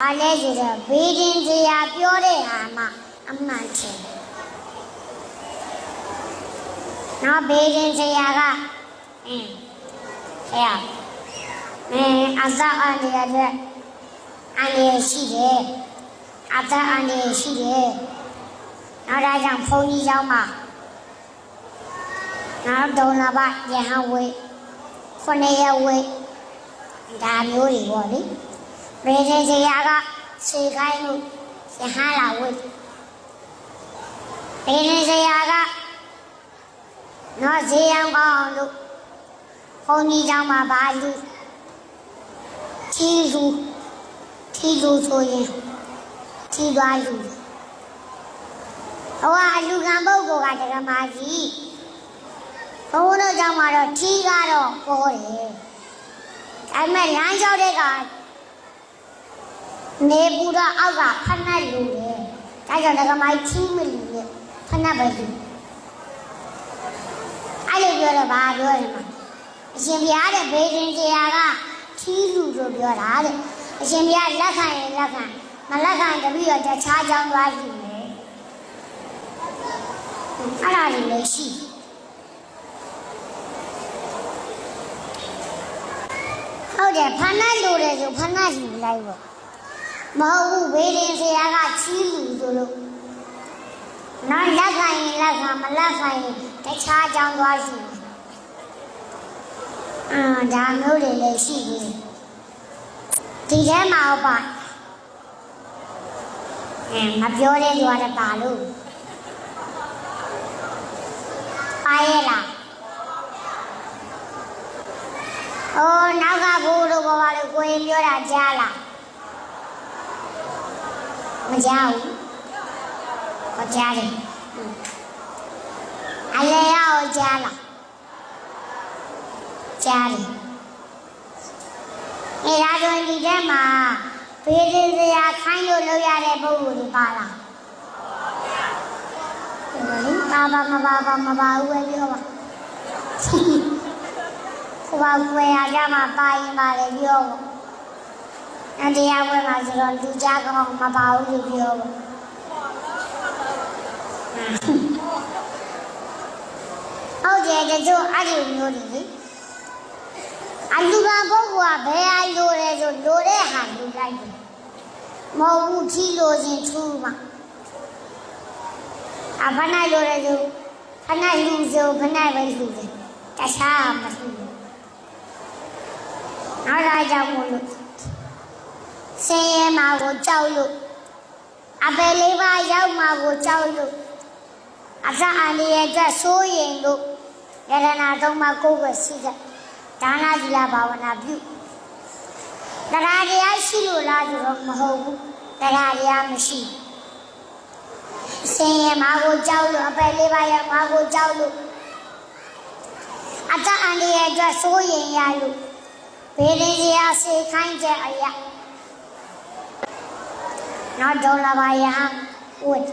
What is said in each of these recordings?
။ဘာလဲဆိုတော့ဘေးရင်စရာပြောတဲ့ဟာမှအမှန်ချင်တယ်။နော်ဘေးရင်စရာကအင်းအဲ့ရအင်းအသာအန္တရာယ်အတွက်အန္တရာယ်ရှိတယ်။အသာအန္တရာယ်ရှိတယ်။နောက်ဒါကြောင့်ဘုန်းကြီးကျောင်းမှာနောက်ဒုံလာပါယဟန်ဝေခုနှစ်ရက်ဝေဒါမျိုးတွေပေါ့လေ။ ဘေးရင်စရာကစေခိုင်းလို့ယဟန်လာဝေဘေးရင်စရာကနော်ဈေးရောင်းကောင်းအောင်လို့ဘုန်းကြီးကျောင်းမှာပါလူချီလူချီလူဆိုရင်ချီသွားလူဟောအလူကံပုဂ္ဂိုလ်ကတက္ကမကြီးဘုန်းတို့ကျောင်းမှာတော့ထီးကတော့ပေါ်တယ်ဒါပေမဲ့လမ်းလျှောက်တဲ့က နေပူတော့အောက်ကဖက်နှက်လူတယ်ဒါကြောင့်တက္ကမကြီးချီးမလူနဲ့ဖက်နှက်ပဲလူအဲ့လိုပြောတော့ဘာပြောရမှာအရှင်ဘုရားတဲ့ဘေးရင်တရားကထီးလူလို့ပြောတာတဲ့အရှင်ဘုရားလက်ခံရင်လက်ခံမလက်ခံရင်တပည့်တော်တခြားကြောင်းသွားရှိမယ်အဲ့ဒါတွေလည်းရှိဟုတ်တယ်ဖဏတ်လူတယ်ဆိုဖဏတ်ယူလိုက်ပေါ့ မဟုတ်ဘူးဘေးရင်ဆရာကချီးလူဆိုလို့နော်လက်ခံရင်လက်ခံမလက်ခံရင်တခြားကြောင်းသွားရှိမယ်အာဒါမျိုးတွေလည်းရှိသေးတယ်ဒီထဲမှာဟုတ်ပါအဲမပြောတဲ့လူကလည်းပါလို့ပါရဲ့လားအိုးနောက်ကဘူတို့ဘာလို့ကိုရင်ပြောတာကြားလား မကြားဘူးဟောကြားတယ်အလေရောကြားလားကြားတယ်အဲဒါဆိုဒီထဲမှာဘေးရင်းစရာခိုင်းလို့လုပ်ရတဲ့ပုံကိုဒီပါလားပါပါမပါပါမပါဘူးပဲပြောပါကိုပါကွယ်ရကြမှာပါရင်ပါလေပြောပါ အတရားဝဲမှာဆိုတော့လူကြကောင်းမပါဘူးလို့ပြောပါဟုတ်တယ်တချို့အဲ့ဒီမျိုးတွေလေအလူကပုဂ္ဂိုလ်ကဘယ်အလိုလဲဆိုလိုတဲ့ဟာလူလိုက်တယ်မဟုတ်ဘူးထီလိုခြင်းထူးမှာအဖနာလိုရဲဆိုဖနာလူဆိုဖနာပဲလူတယ်တခြားမထူးဘူးနောက်လာကြောင့်မို့လို့ ဆင်းရဲမှာကိုကြောက်လို့အပယ်လေးပါးရောက်မှာကိုကြောက်လို့အစအန္တရာယ်အတွက်စိုးရင်လို့ယရနာသုံးပါးကိုယ်ပဲရှိတဲ့ဒါနသီလဘာဝနာပြုတရားတရားရှိလို့လားဆိုတော့မဟုတ်ဘူးတရားတရားမရှိဆင်းရဲမှာကိုကြောက်လို့အပယ်လေးပါးရောက်မှာကိုကြောက်လို့အတအန္တရာယ်အတွက်စိုးရင်ရလို့ဘေးရင်စရာစေခိုင်းတဲ့အရာ နောက်ဒေါ်လာပါယဟဝတ်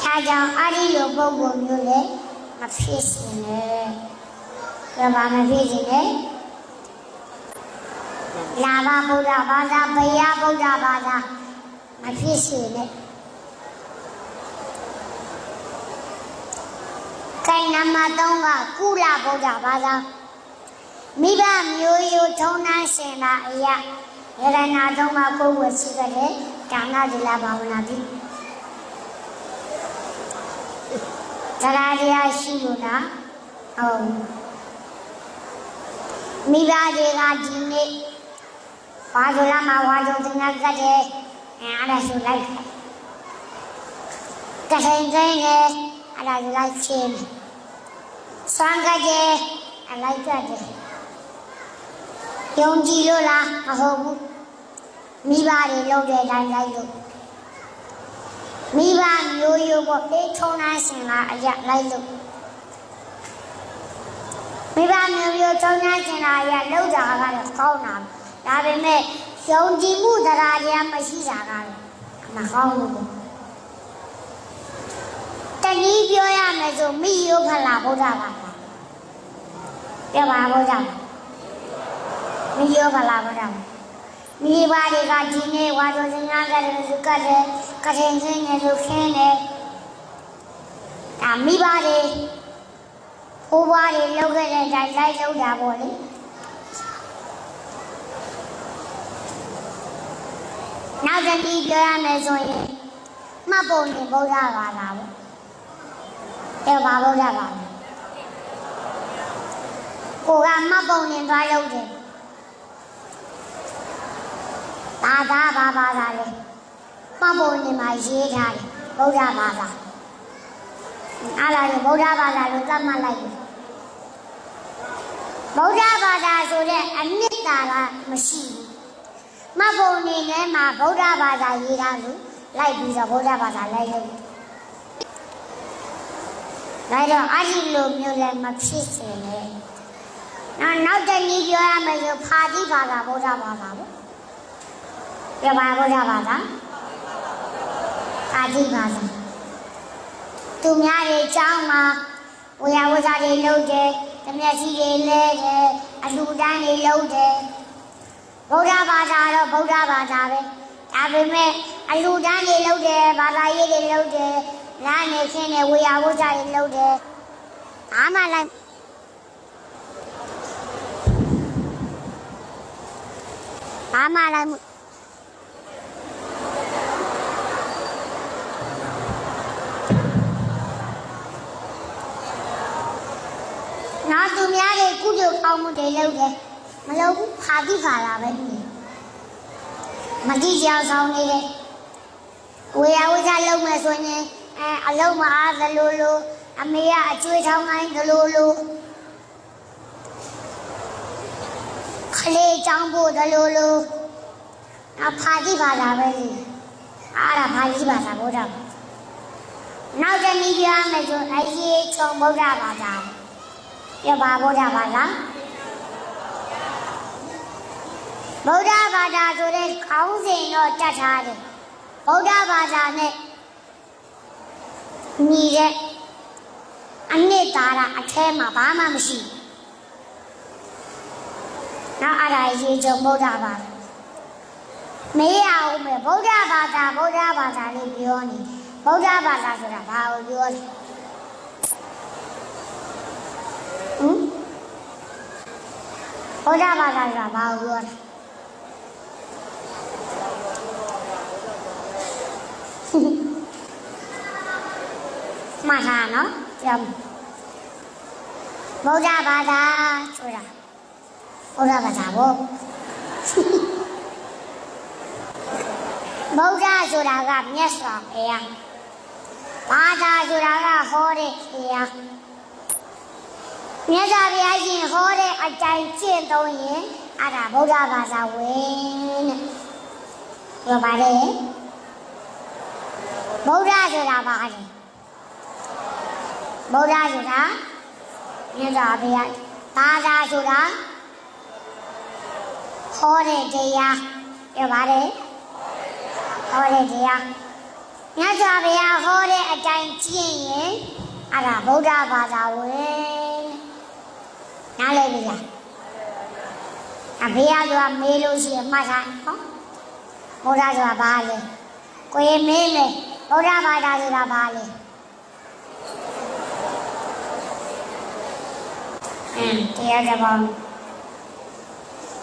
ထားကြောင့်အရိလိုပုံပုံမျိုးလေမဖြစ်စင်နဲ့ကဘာမဖြစ်စင်နဲ့လာဘဗုဒ္ဓဘာသာဘယဗုဒ္ဓဘာသာမဖြစ်စင်နဲ့ကိုင်နမသုံးကကုလဗုဒ္ဓဘာသာမိဘမျိုးရိုးထုံးနှန်းရှင်လာအရာ ရတနာသုံးပါးကိုယ်ဝစီကတဲ့ဒါနသီလဘာဝနာပြုတရားတရားရှိလို့လားဟုတ်မိဘတွေကဒီနေ့ဘာလို့လာမဝါကြုံတင်ကတ်တဲ့အဲအဲ့ဒါဆိုလိုက်ကထိုင်တိုင်းနဲ့အဲ့ဒါလိုက်ချင်းစံကကြဲအလိုက်ကြတယ်ယုံကြည်လို့လားမဟုတ်ဘူး မိဘတွေလုပ်တဲ့အတိုင်းလိုက်လို့မိဘမျိုးရိုးပေါ်ပေးထုံးနှန်းစင်လာအရာလိုက်လို့မိဘမျိုးရိုးထုံးနှန်းစင်လာအရာလောက်တာကတော့ကောင်းတာဒါပေမဲ့ယုံကြည်မှုတရားတရားမရှိတာကတော့မကောင်းဘူးတနည်းပြောရမယ်ဆိုမိယုဖလာဗုဒ္ဓဘာသာပြပါဗုဒ္ဓဘာမိယောဖလာဗုဒ္ဓ မိဘတွေကဒီနေ့ဝါတော်စင်ကားကလည်းလူကလည်းကရင်စင်းနဲ့လူခင်းတယ်ဒါမိဘတွေဟိုးဘွားတွေလောက်ခဲ့တဲ့တိုင်းလိုက်လောက်တာပေါ့လေနောက်တစ်ပြီးပြောရမယ်ဆိုရင်မှတ်ပုံနဲ့ဗုဒ္ဓဘာသာပေါ့အဲဘာဗုဒ္ဓဘာသာကိုကမှတ်ပုံနဲ့သွားလုပ်တယ် ဘာသာဘာဘာသာလဲမှတ်ပုံနဲ့မှာရေးထားတယ်ဗုဒ္ဓဘာသာအားလားဗုဒ္ဓဘာသာလို့သတ်မှတ်လိုက်တယ်ဗုဒ္ဓဘာသာဆိုတဲ့အနှစ်သာကမရှိဘူးမဘုံနေနဲ့မှာဗုဒ္ဓဘာသာရေးထားလို့လိုက်ပြီးတော့ဗုဒ္ဓဘာသာလိုက်လို့ဒါတော့အရှိလိုမျိုးလည်းမဖြစ်စေနဲ့နောက်နောက်တနည်းပြောရမယ်ဆိုဖာတိဘာသာဗုဒ္ဓဘာသာပေါ့ ပြပါဗုဒ္ဓဘာသာဖာတိဘာသာသူများတွေအကြောင်းမှာဝေယဝဇ္ဇတွေလုပ်တယ်တမျက်စီတွေလဲတယ်အလူတန်းတွေလုပ်တယ်ဗုဒ္ဓဘာသာတော့ဗုဒ္ဓဘာသာပဲဒါပေမဲ့အလူတန်းတွေလုပ်တယ်ဘာသာရေးတွေလုပ်တယ်နားနေခင်းတယ်ဝေယဝဇ္ဇတွေလုပ်တယ်အားမလိုက်အားမလိုက်မှုနောက်သူများတွေကုသို လ်ကောင်းမှုတွေလုပ်တယ်မလုပ်ဘူးဖာတိခါလာပဲနေမတိကြောင်ဆောင်နေတယ်ဝေယဝိဇ္ဇလုပ်မယ်ဆိုရင်အဲအလုံးမအားသလိုလိုအမေကအကျွေးထောင်းတိုင်းသလိုလိုခလေးချောင်းဖို့သလိုလိုအဖာတိခါလာပဲနေအားရဖာတိဘာသာဘုရားနောက်တနည်းပြောရမယ်ဆိုအရေးချုံဗုဒ္ဓဘာသာ ပြပါဗုဒ္ဓဘာသာဗုဒ္ဓဘာသာဆိုတဲ့ခေါင်းစဉ်တော့တတ်ထားတယ်ဗုဒ္ဓဘာသာနဲ့ညီတဲ့အနှစ်သာရအแทမှာဘာမှမရှိဘူးနောက်အဲ့ဒါရေးချုံဗုဒ္ဓဘာသာမေးရအောင်မယ်ဗုဒ္ဓဘာသာဗုဒ္ဓဘာသာလေးပြောနေဗုဒ္ဓဘာသာဆိုတာဘာကိုပြောလဲဟမ် ဘုရားဘာသာကဘာကိုပြောလဲမဟာနော်ကြောင်ဘုရားဘာသာဆိုတာဘုရားဘာသာဘောဗုဒ္ဓဆိုတာကမြတ်စွာဘုရားဘာသာဆိုတာကဟောတဲ့ဘုရား မြတ်စွာဘုရားရှင်ဟောတဲ့အတိုင်းကျင့်သုံးရင်အဲ့ဒါဗုဒ္ဓဘာသာဝင်တဲ့ပြောပါတယ်ဗုဒ္ဓဆိုတာဘာလဲဗုဒ္ဓဆိုတာမြတ်စွာဘုရားဘာသာဆိုတာဟောတဲ့တရားပြောပါတယ်ဟောတဲ့တရားမြတ်စွာဘုရားဟောတဲ့အတိုင်းကျင့်ရင်အဲ့ဒါဗုဒ္ဓဘာသာဝင် နားလည်ပြီလားအဖေကဆိုတာမေးလို့ရှိရင်မှတ်ထားနော်ဗုဒ္ဓဆိုတာဘာလဲကိုရင်မေးမယ်ဗုဒ္ဓဘာသာဆိုတာဘာလဲအင်းတရားတစ်ပေါင်း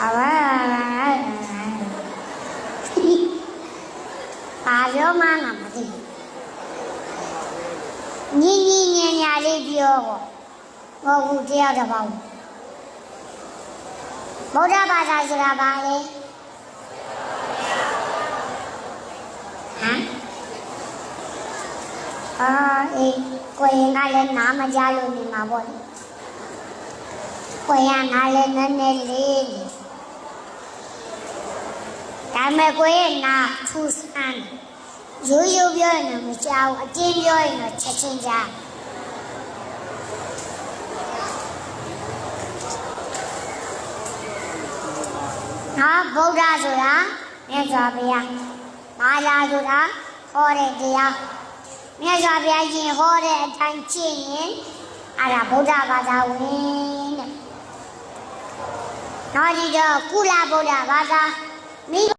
အဝါဘာပြောမှမသိညီညီညာညာလေးပြောပေါ့မဟုတ်ဘူးတရားတစ်ပေါင်း ဗုဒ္ဓဘာသာဆိုတာဘာလဲဟမ်အာအေးကိုရင်ကလည်းနားမကြလို့နေမှာပေါ့လေကိုရင်ကလည်းနည်းနည်းလေးဒါမဲ့ကိုရင်နာထူးဆန်းရိုးရိုးပြောရင်တော့မကြောက်အတင်းပြောရင်တော့ချက်ချင်းကြား နော်ဗုဒ္ဓဆိုတာမြတ်စွာဘုရားဘာသာဆိုတာဟောတဲ့တရားမြတ်စွာဘုရားရှင်ဟောတဲ့အတိုင်းကျင့်ရင်အဲ့ဒါဗုဒ္ဓဘာသာဝင်တဲ့နောက်ဒီတော့ကုလဗုဒ္ဓဘာသာမိ